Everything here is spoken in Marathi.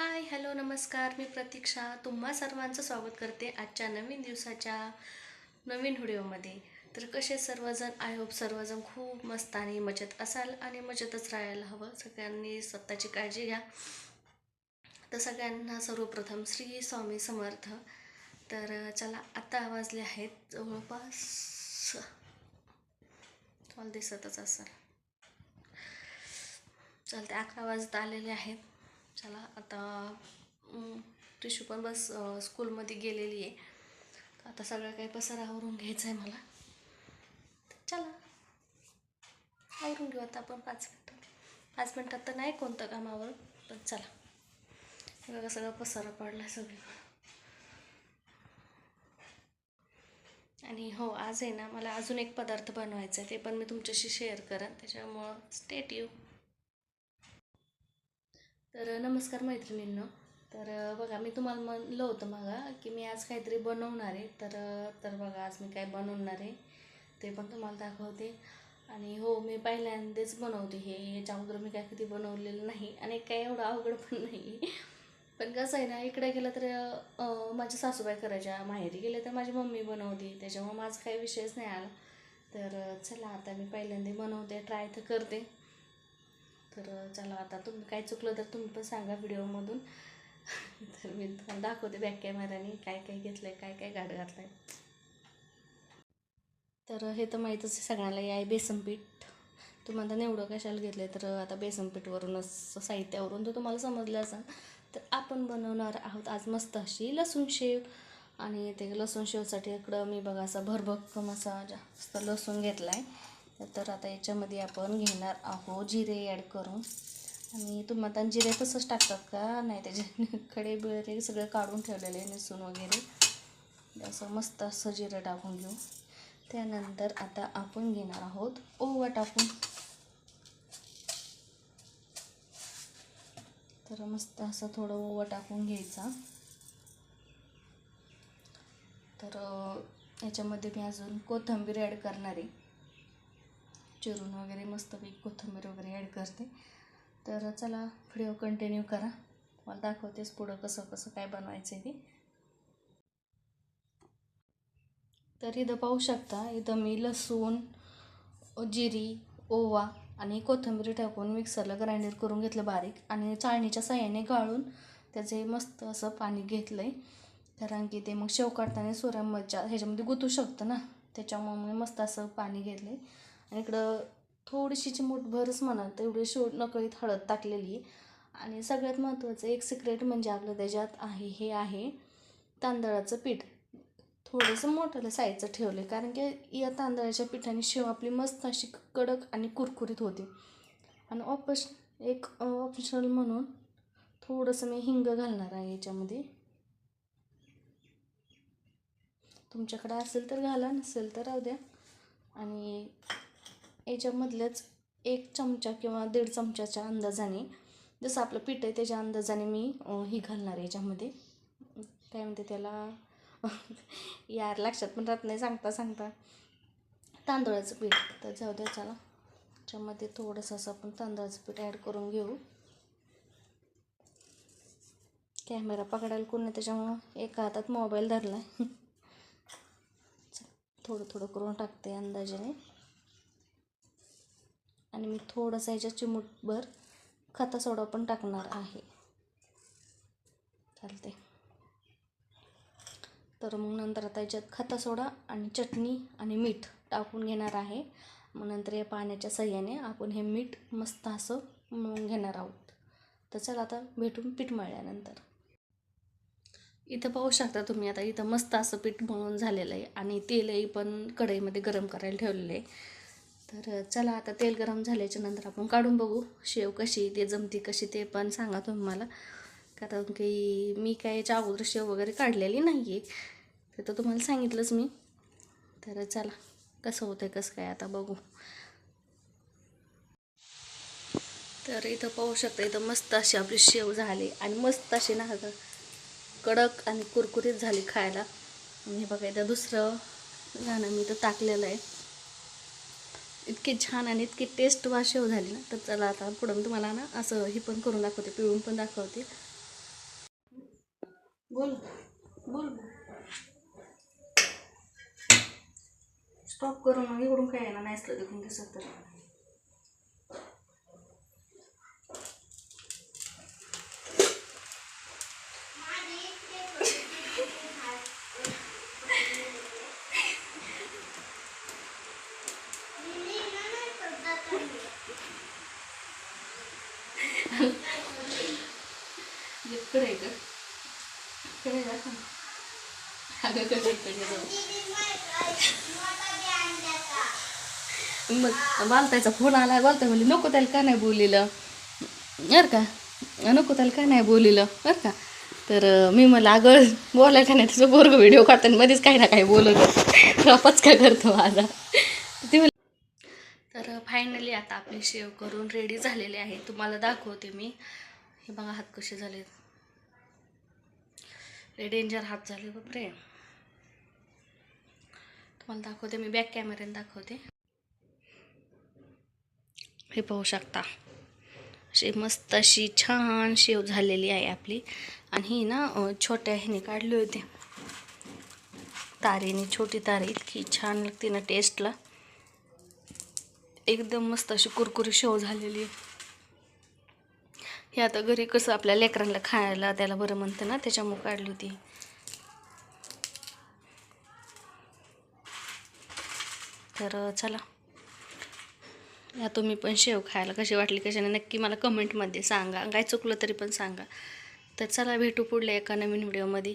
हाय हॅलो नमस्कार. मी प्रतीक्षा. तुम्हा सर्वांचं स्वागत करते आजच्या नवीन दिवसाच्या नवीन व्हिडिओमध्ये. तर कसे सर्वजण? आय होप सर्वजण खूप मस्त आणि मजेत असाल आणि मजेतच राहायला हवं. सगळ्यांनी स्वतःची काळजी घ्या. तर सगळ्यांना सर्वप्रथम श्री स्वामी समर्थ. तर चला आता वाजले आहेत जवळपास तुम्हाला दिसतच असाल. चालते अकरा वाजता आलेले आहेत. चला आता टिशू पण बस स्कूलमध्ये गेलेली आहे. आता सगळं काही पसारा आवरून घ्यायचं आहे मला. तर चला. आवरून घेऊ आता आपण पाच मिनटं. पाच मिनटात तर नाही कोणतं कामावर पण चला. हे बघा सगळं पसारा पडला सगळीकडं. आणि हो आज आहे ना मला अजून एक पदार्थ बनवायचा आहे ते पण मी तुमच्याशी शेअर करेन. त्याच्यामुळं स्टेट यू तर नमस्कार मैत्रिणींनो. तर बघा मी तुम्हाला म्हणलं होतं मागा की मी आज काहीतरी बनवणार आहे. तर तर बघा आज मी काय बनवणार आहे ते पण तुम्हाला दाखवते. आणि हो मी पहिल्यांदाच बनवते हे. याच्या अगोदर मी काय कधी बनवलेलं नाही आणि काय एवढं अवघड पण नाही. पण कसं आहे ना इकडे गेलं तर माझ्या सासूबाई करायच्या. माहेरी गेले तर माझी मम्मी बनवते. त्याच्यामुळे माझा काही विषयच नाही आला. तर चला आता मी पहिल्यांदा बनवते ट्राय तर करते. तर चला आता तुम्ही काय चुकलं तर तुम्ही पण सांगा व्हिडिओमधून. तर मी तुम्हाला दाखवते बॅक कॅमेराने काय काय घेतलं आहे काय काय घाट घातलं आहे तर हे तर माहीतच आहे सगळ्यांना हे आहे बेसनपीठ तुम्हाला एवढं कशाला घेतलं आहे तर आता बेसनपीठवरूनच साहित्यावरून तर तुम्हाला समजलं असेल. तर आपण बनवणार आहोत आज मस्त अशी लसूण शेव. आणि ते लसूण शेवसाठी इकडं मी बघा असा भरभक्कम असा जास्त लसूण घेतला आहे तर आता याच्यामध्ये आपण घेणार आहोत जिरे ॲड करून. आणि तुम्ही आता जिरे तसंच टाकतात का? नाही त्याचे खडे बिळे सगळं काढून ठेवलेले निसून वगैरे. असं मस्त असं जिरं टाकून घेऊ. त्यानंतर आता आपण घेणार आहोत ओवा टाकून. तर मस्त असं थोडं ओवा टाकून घ्यायचा. तर याच्यामध्ये मी अजून कोथिंबीर ॲड करणार आहे. चिरून वगैरे मस्तपैकी कोथिंबीर वगैरे ॲड करते. तर चला व्हिडिओ कंटिन्यू करा. मला दाखवतेच पुढं कसं कसं काय बनवायचं आहे ते. तर इथं पाहू शकता इथं मी लसूण जिरी ओवा आणि कोथिंबीर टाकून मिक्सरला ग्राइंडर करून घेतलं बारीक आणि चाळणीच्या साह्याने गाळून त्याचे मस्त असं पाणी घेतलं आहे कारण की ते मग शेव काढताना सोऱ्यामच्या ह्याच्यामध्ये गुतू शकतं ना त्याच्यामुळे मी मस्त असं पाणी घेतलं आहे आणि इकडं थोडीशी चिमूटभरच म्हणा तेवढी शो नकळीत हळद टाकलेली. आणि सगळ्यात महत्त्वाचं एक सिक्रेट म्हणजे आपलं त्याच्यात आहे हे आहे तांदळाचं पीठ. थोडंसं मोठं साईजचं ठेवलं कारण की या तांदळाच्या पिठाने शेव आपली मस्त अशी कडक आणि कुरकुरीत होते. आणि ऑपश एक ऑप्शनल म्हणून थोडंसं मी हिंग घालणार आहे याच्यामध्ये. तुमच्याकडे असेल तर घाला नसेल तर राहू द्या. आणि याच्यामधलंच एक चमचा किंवा दीड चमच्याच्या अंदाजाने जसं आपलं पीठ आहे त्याच्या अंदाजाने मी ही घालणार आहे याच्यामध्ये. काय म्हणते त्याला? यार लक्षात पण राहत नाही सांगता सांगता. तांदळाचं पीठ. तर जाऊ द्या चला. त्याच्यामध्ये थोडंसं असं आपण तांदळाचं पीठ ॲड करून घेऊ. कॅमेरा पकडायला कोण नाही त्याच्यामुळं. एका हातात मोबाईल धरला आहे थोडं थोडं करून टाकते अंदाजाने. आणि मी थोडंसं ह्याच्या चिमूटभर खता सोडा पण टाकणार आहे. चालते तर मग नंतर आता याच्यात खता सोडा आणि चटणी आणि मीठ टाकून घेणार आहे. मग नंतर या पाण्याच्या सहाय्याने आपण हे मीठ मस्त असं मळून घेणार आहोत. तर चला आता भेटून पीठ मळल्यानंतर. इथं पाहू शकता तुम्ही आता इथं मस्त असं पीठ मळून झालेलं आहे आणि तेलही पण कढईमध्ये गरम करायला ठेवलेलं आहे. तर चला आता तेल गरम झाल्याच्यानंतर आपण काढून बघू शेव कशी ते जमती कशी ते पण सांगा तुम्ही मला. कारण की मी काय याच्या अगोदर शेव वगैरे काढलेली नाही आहे ते तर तुम्हाला सांगितलंच मी. तर चला कसं होतं आहे कसं काय आता बघू. तर इथं पाहू शकता इथं मस्त अशी आपली शेव झाली आणि मस्त अशी ना कडक आणि कुरकुरीत झाली खायला. हे बघा इथं दुसरं गाणं मी इथं टाकलेलं आहे. इतकी छान आणि इतकी टेस्ट शेव झाली ना तर चला आता पुढं मी तुम्हाला ना असं हे पण करून दाखवते पिळून पण दाखवते. बोल बोल. स्टॉप करून मग इकडून काय येणार नाही असलं देखून दिसत तर इकडे आहे का इकडे अगं कडे इकडे जाऊ मग बालतायचा फोन आला बालताय म्हणली नको त्याला का नाही बोलिलं बरं का? नको त्याला का नाही बोलिलं बरं का? तर मी मला अगं बोलायला का नाही? त्याचं बरोबर व्हिडिओ काढताना मध्येच काही ना काही बोलत वापस का करतो माझा? ती तर फायनली आता आपली शेव करून रेडी झालेले आहे. तुम्हाला दाखवते मी. हे बघा हात कसे झाले लय डेंजर हात झाले बापरे. तुम्हाला दाखवते मी बॅक कॅमेऱ्याने दाखवते. हे पाहू शकता. अशी मस्त अशी छान शेव झालेली आहे आपली. आणि ही ना छोट्या ह्याने काढली होती. तारेने छोटी तारे. इतकी छान लागते ना टेस्टला एकदम मस्त अशी कुरकुरी शेव झालेली आहे. हे आता घरी कसं आपल्या लेकरांना खायला त्याला बरं म्हणतं ना त्याच्यामुळे काढली होती. तर चला. या तुम्ही पण शेव खायला कशी वाटली कशाने नक्की मला कमेंटमध्ये सांगा. काय चुकलं तरी पण सांगा. तर चला भेटू पुढल्या एका नवीन व्हिडिओमध्ये